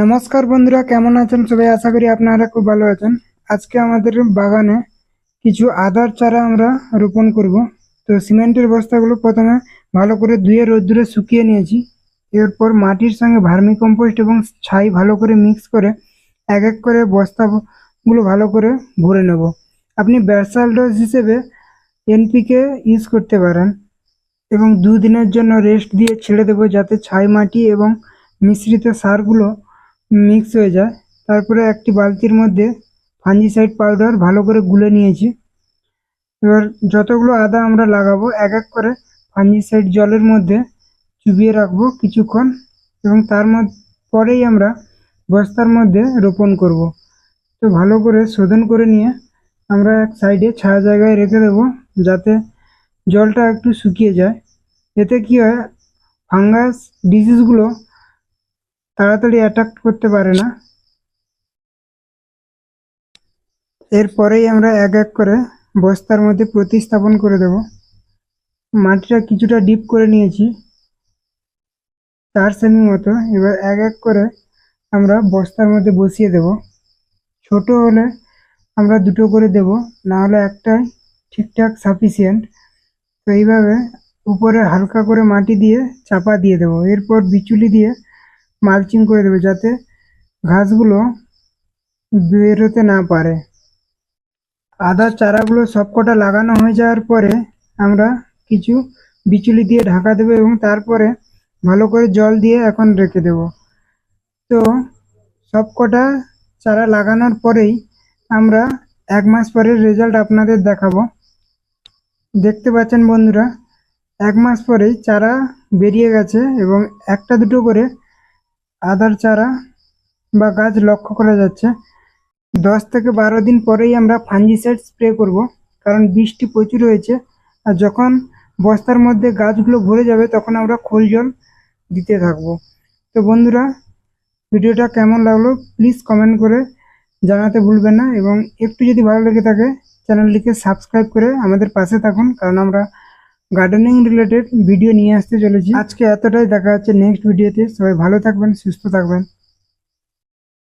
নমস্কার বন্ধুরা, কেমন আছেন সবাই? আশা করি আপনারা খুব ভালো আছেন। আজকে আমাদের বাগানে কিছু আদার চারা আমরা রোপণ করব। তো সিমেন্টের বস্তাগুলো প্রথমে ভালো করে ধুয়ে রোদ্দুরে শুকিয়ে নিয়েছি। এরপর মাটির সঙ্গে ভার্মি কম্পোস্ট এবং ছাই ভালো করে মিক্স করে এক এক করে বস্তাগুলো ভালো করে ভরে নেব। আপনি ব্যাসাল ডোজ হিসেবে এনপিকে ইউজ করতে পারেন এবং দুদিনের জন্য রেস্ট দিয়ে ছেড়ে দেবো যাতে ছাই মাটি এবং মিশ্রিত সারগুলো মিক্স হয়ে যায়। তারপরে একটি বালতির মধ্যে ফাঞ্জিসাইড পাউডার ভালো করে গুলে নিয়েছি। এবার যতগুলো আদা আমরা লাগাবো, এক এক করে ফাঞ্জিসাইড জলের মধ্যে চুবিয়ে রাখব কিছুক্ষণ এবং তার মধ্যে পরেই আমরা বস্তার মধ্যে রোপণ করব। তো ভালো করে শোধন করে নিয়ে আমরা এক সাইডে ছায়া জায়গায় রেখে দেবো যাতে জলটা একটু শুকিয়ে যায়। এতে কি হয়? ফাঙ্গাস ডিজিজগুলো তাড়াতাড়ি অ্যাটাক করতে পারে না। এরপরেই আমরা এক এক করে বস্তার মধ্যে প্রতিস্থাপন করে দেব। মাটিটা কিছুটা ডিপ করে নিয়েছি। চার সেমি মতো এবার এক এক করে আমরা বস্তার মধ্যে বসিয়ে দেব। ছোট হলে আমরা দুটো করে দেব, না হলে একটাই ঠিকঠাক সাফিসিয়েন্ট তো এইভাবে উপরে হালকা করে মাটি দিয়ে চাপা দিয়ে দেবো। এরপর বিচুলি দিয়ে মালচিং করে দেবো যাতে ঘাসগুলো বেরোতে না পারে। আদার চারাগুলো সবকটা লাগানো হয়ে যাওয়ার পরে আমরা কিছু বিচুলি দিয়ে ঢাকা দেবো এবং তারপরে ভালো করে জল দিয়ে এখন রেখে দেব। তো সবকটা চারা লাগানোর পরেই আমরা এক মাস পরের রেজাল্ট আপনাদের দেখাবো। দেখতে পাচ্ছেন বন্ধুরা, এক মাস পরেই চারা বেরিয়ে গেছে এবং একটা দুটো করে আদার চারা বা গাছ লক্ষ্য করা যাচ্ছে। দশ থেকে বারো দিন পরেই আমরা ফাঞ্জিসাইড স্প্রে করব, কারণ বৃষ্টি প্রচুর হয়েছে। আর যখন বস্তার মধ্যে গাছগুলো ভরে যাবে, তখন আমরা খোল জল দিতে থাকব। তো বন্ধুরা, ভিডিওটা কেমন লাগল প্লিজ কমেন্ট করে জানাতে ভুলবেন না। এবং একটু যদি ভালো লেগে থাকে চ্যানেলটিকে সাবস্ক্রাইব করে আমাদের পাশে থাকুন, কারণ আমরা গার্ডেনিং রিলেটেড ভিডিও নিয়ে আসতে চলেছি। আজকে এতটাই। দেখা হচ্ছে নেক্সট ভিডিওতে সবাই ভালো থাকবেন, সুস্থ থাকবেন।